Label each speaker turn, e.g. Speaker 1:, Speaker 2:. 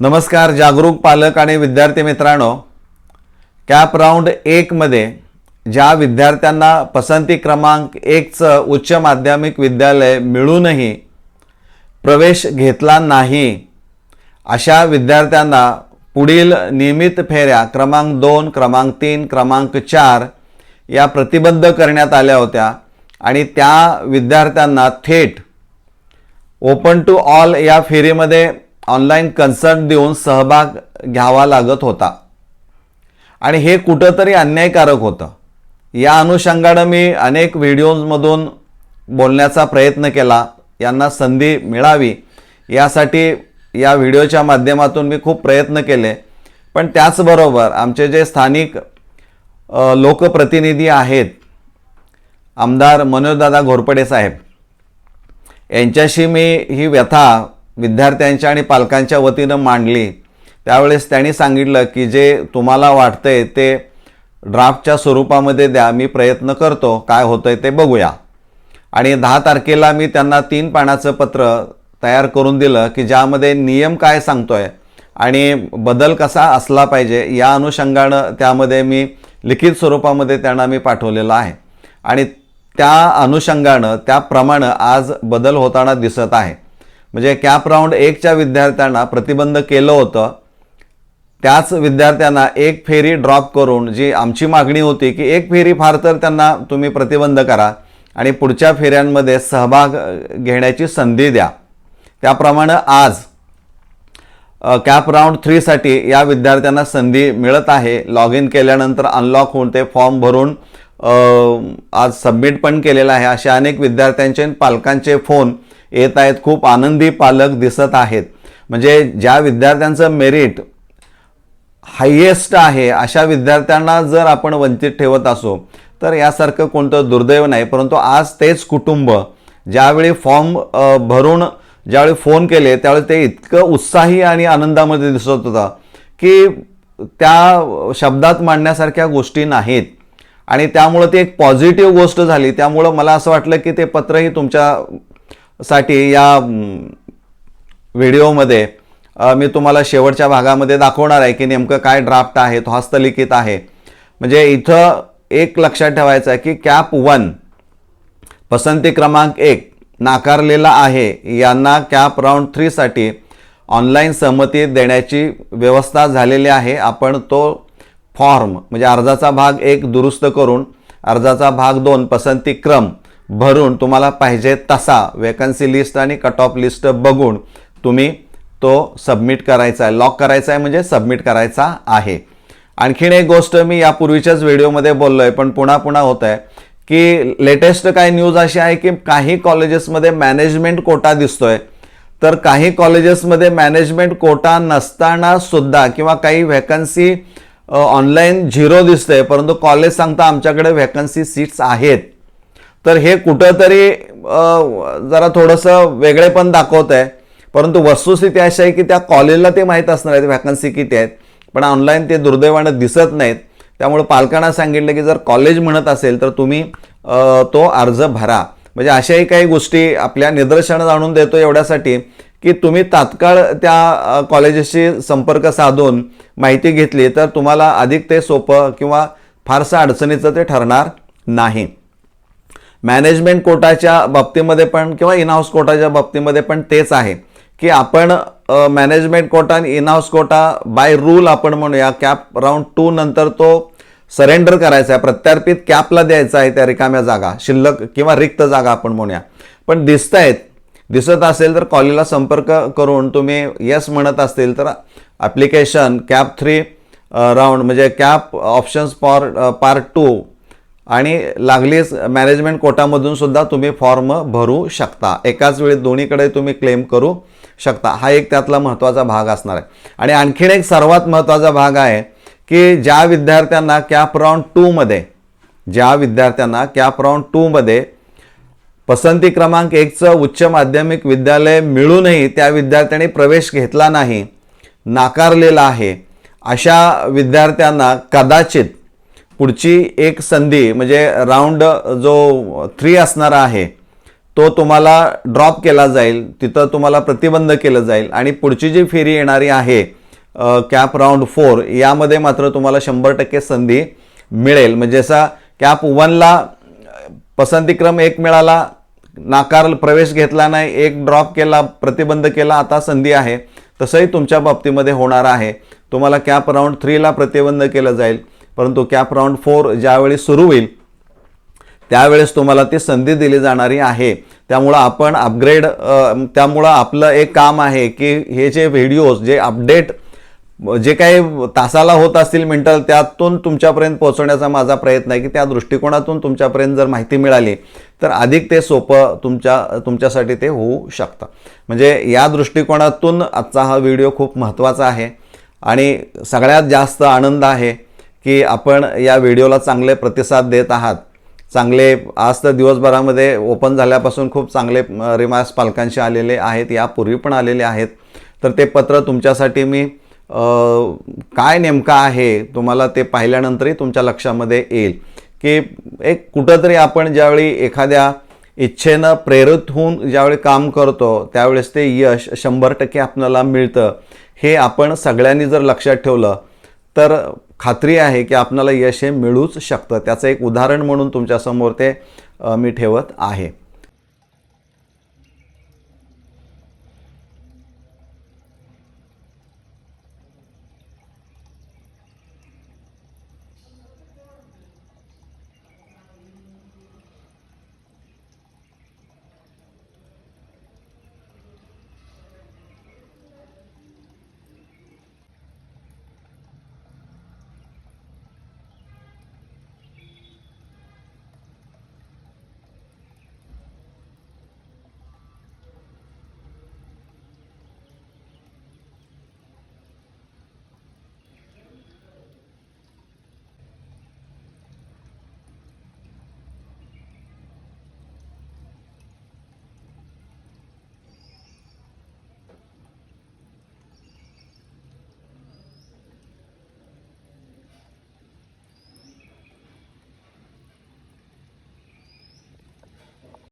Speaker 1: नमस्कार जागरूक पालक आणि विद्यार्थी मित्रांनो. कॅप राऊंड एकमध्ये ज्या विद्यार्थ्यांना पसंती क्रमांक एकचं उच्च माध्यमिक विद्यालय मिळूनही प्रवेश घेतला नाही अशा विद्यार्थ्यांना पुढील नियमित फेऱ्या क्रमांक दोन क्रमांक तीन क्रमांक चार या प्रतिबंध करण्यात आल्या होत्या आणि त्या विद्यार्थ्यांना थेट ओपन टू ऑल या फेरीमध्ये ऑनलाईन कन्सर्ट देऊन सहभाग घ्यावा लागत होता. आणि हे कुठंतरी अन्यायकारक होतं. या अनुषंगानं मी अनेक व्हिडिओजमधून बोलण्याचा प्रयत्न केला. यांना संधी मिळावी. यासाठी या व्हिडिओच्या माध्यमातून मी खूप प्रयत्न केले. पण त्याचबरोबर आमचे जे स्थानिक लोकप्रतिनिधी आहेत आमदार मनोजदादा घोरपडे साहेब यांच्याशी मी ही व्यथा विद्यार्थ्यांच्या आणि पालकांच्या वतीनं मांडली. त्यावेळेस त्यांनी सांगितलं की जे तुम्हाला वाटतंय ते ड्राफ्टच्या स्वरूपामध्ये द्या मी प्रयत्न करतो काय होतंय ते बघूया. आणि दहा तारखेला मी त्यांना तीन पानाचं पत्र तयार करून दिलं की ज्यामध्ये नियम काय सांगतोय आणि बदल कसा असला पाहिजे या अनुषंगानं त्यामध्ये मी लिखित स्वरूपामध्ये त्यांना मी पाठवलेलं आहे. आणि त्या अनुषंगानं त्याप्रमाणे आज बदल होताना दिसत आहे. म्हणजे कॅप राऊंड एकच्या विद्यार्थ्यांना प्रतिबंध केलं होतं. त्याच विद्यार्थ्यांना एक फेरी ड्रॉप करून जी आमची मागणी होती की एक फेरी फार तर त्यांना तुम्ही प्रतिबंध करा आणि पुढच्या फेऱ्यांमध्ये सहभाग घेण्याची संधी द्या. त्याप्रमाणे आज कॅप राऊंड थ्रीसाठी या विद्यार्थ्यांना संधी मिळत आहे. लॉग इन केल्यानंतर अनलॉक होऊन ते फॉर्म भरून आज सबमिट पण केलेलं आहे. अशा अनेक विद्यार्थ्यांचे पालकांचे फोन येत आहेत खूप आनंदी पालक दिसत आहेत. म्हणजे ज्या विद्यार्थ्यांचं मेरिट हायेस्ट आहे अशा विद्यार्थ्यांना जर आपण वंचित ठेवत असो तर यासारखं कोणतं दुर्दैव नाही. परंतु आज तेच कुटुंब ज्यावेळी फॉर्म भरून ज्यावेळी फोन केले त्यावेळी ते इतकं उत्साही आणि आनंदामध्ये दिसत होतं की त्या शब्दात मांडण्यासारख्या गोष्टी नाहीत. आणि त्यामुळं ती एक पॉझिटिव्ह गोष्ट झाली. त्यामुळं मला असं वाटलं की ते पत्रही तुमच्या साठी या व्हिडिओमध्ये मी तुम्हाला शेवटच्या भागामध्ये दाखवणार आहे की नेमकं काय ड्राफ्ट आहे तो हस्तलिखित आहे. म्हणजे इथं एक लक्षात ठेवायचं आहे की कॅप वन पसंती क्रमांक एक नाकारलेला आहे. यांना कॅप राऊंड थ्रीसाठी ऑनलाईन सहमती देण्याची व्यवस्था झालेली आहे. आपण तो फॉर्म म्हणजे अर्जाचा भाग एक दुरुस्त करून अर्जाचा भाग दोन पसंती क्रम भरून तुम्हाला पाहिजे तसा वेकन्सी लिस्ट आणि कट ऑफ लिस्ट बघून तुम्ही तो सबमिट करायचा आहे. लॉक करायचा आहे म्हणजे सबमिट करायचा आहे. आणखीन एक गोष्ट मी यापूर्वीच्याच व्हिडिओमध्ये बोललो आहे पण पुन्हा पुन्हा होत आहे की लेटेस्ट काय न्यूज अशी आहे की काही कॉलेजेसमध्ये मॅनेजमेंट कोटा दिसतोय. तर काही कॉलेजेसमध्ये मॅनेजमेंट कोटा नसताना सुद्धा किंवा काही व्हॅकन्सी ऑनलाईन झिरो दिसतंय परंतु कॉलेज सांगता आमच्याकडे व्हॅकन्सी सीट्स आहेत. तर हे कुठंतरी जरा थोडंसं वेगळेपण दाखवत आहे परंतु वस्तुस्थिती अशी आहे की त्या कॉलेजला ते माहीत असणार आहेत व्हॅकन्सी किती आहेत. पण ऑनलाईन ते दुर्दैवानं दिसत नाहीत. त्यामुळे पालकांना सांगितलं की जर कॉलेज म्हणत असेल तर तुम्ही तो अर्ज भरा. म्हणजे अशाही काही गोष्टी आपल्या निदर्शनात आणून देतो एवढ्यासाठी की तुम्ही तात्काळ त्या कॉलेजेसशी संपर्क साधून माहिती घेतली तर तुम्हाला अधिक ते सोपं किंवा फारसं अडचणीचं ते ठरणार नाही. मॅनेजमेंट कोटाच्या बाबतीमध्ये पण किंवा इनहाऊस कोटाच्या बाबतीमध्ये पण तेच आहे की आपण मॅनेजमेंट कोटा आणि इनहाऊस कोटा बाय रूल आपण म्हणूया. कॅप राऊंड टू नंतर तो सरेंडर करायचा आहे. प्रत्यार्पित कॅपला द्यायचा आहे त्या रिकाम्या जागा. शिल्लक किंवा रिक्त जागा आपण म्हणूया. पण दिसत आहेत दिसत असेल तर कॉलेजला संपर्क करून तुम्ही येस म्हणत असतील तर ॲप्लिकेशन कॅप थ्री राऊंड म्हणजे CAP options for part two आणि लागलीच मॅनेजमेंट कोटामधून सुद्धा तुम्ही फॉर्म भरू शकता. एकाच वेळी दोन्हीकडे तुम्ही क्लेम करू शकता. हा एक त्यातला महत्त्वाचा भाग असणार आहे. आणि आणखीन एक सर्वात महत्त्वाचा भाग आहे की ज्या विद्यार्थ्यांना कॅप राऊंड टूमध्ये ज्या विद्यार्थ्यांना कॅप राऊंड टूमध्ये पसंती क्रमांक एकचं उच्च माध्यमिक विद्यालय मिळूनही त्या विद्यार्थ्यांनी प्रवेश घेतला नाही नाकारलेला आहे अशा विद्यार्थ्यांना कदाचित पुढची एक संधी म्हणजे राऊंड जो थ्री असणारा आहे तो तुम्हाला ड्रॉप केला जाईल तिथं तुम्हाला प्रतिबंध केलं जाईल आणि पुढची जी फेरी येणारी आहे कॅप राऊंड फोर यामध्ये मात्र तुम्हाला शंभर टक्के संधी मिळेल. म्हणजे असा कॅप वनला पसंतीक्रम एक मिळाला नाकार प्रवेश घेतला नाही एक ड्रॉप केला प्रतिबंध केला आता संधी आहे. तसंही तुमच्या बाबतीमध्ये होणार आहे. तुम्हाला कॅप राऊंड थ्रीला प्रतिबंध केलं जाईल. परंतु कॅप राऊंड फोर ज्यावेळी सुरू होईल त्यावेळेस तुम्हाला ती संधी दिली जाणारी आहे. त्यामुळं आपण अपग्रेड त्यामुळं आपलं एक काम आहे की हे जे व्हिडिओज जे अपडेट जे काही तासाला होत असतील मिनटं त्यातून तुमच्यापर्यंत पोहोचवण्याचा माझा प्रयत्न आहे की त्या दृष्टिकोनातून तुमच्यापर्यंत जर माहिती मिळाली तर अधिक ते सोपं तुमच्या तुमच्यासाठी ते होऊ शकतं. म्हणजे या दृष्टिकोनातून आजचा हा व्हिडिओ खूप महत्त्वाचा आहे आणि सगळ्यात जास्त आनंद आहे. की आपण या व्हिडिओला चांगले प्रतिसाद देत आहात. चांगले आज तर दिवसभरामध्ये ओपन झाल्यापासून खूप चांगले रिमार्क्स पालकांशी आलेले आहेत यापूर्वी पण आलेले आहेत. तर ते पत्र तुमच्यासाठी मी काय नेमकं आहे तुम्हाला ते पाहिल्यानंतरही तुमच्या लक्षामध्ये येईल. की एक कुठंतरी आपण ज्यावेळी एखाद्या इच्छेनं प्रेरित होऊन ज्यावेळी काम करतो त्यावेळेस ते यश शंभर टक्के आपल्याला मिळतं. हे आपण सगळ्यांनी जर लक्षात ठेवलं तर खात्री आहे की आपल्याला यश हे मिळूच शकतं. त्याचं एक उदाहरण म्हणून तुमच्यासमोर ते मी ठेवत आहे.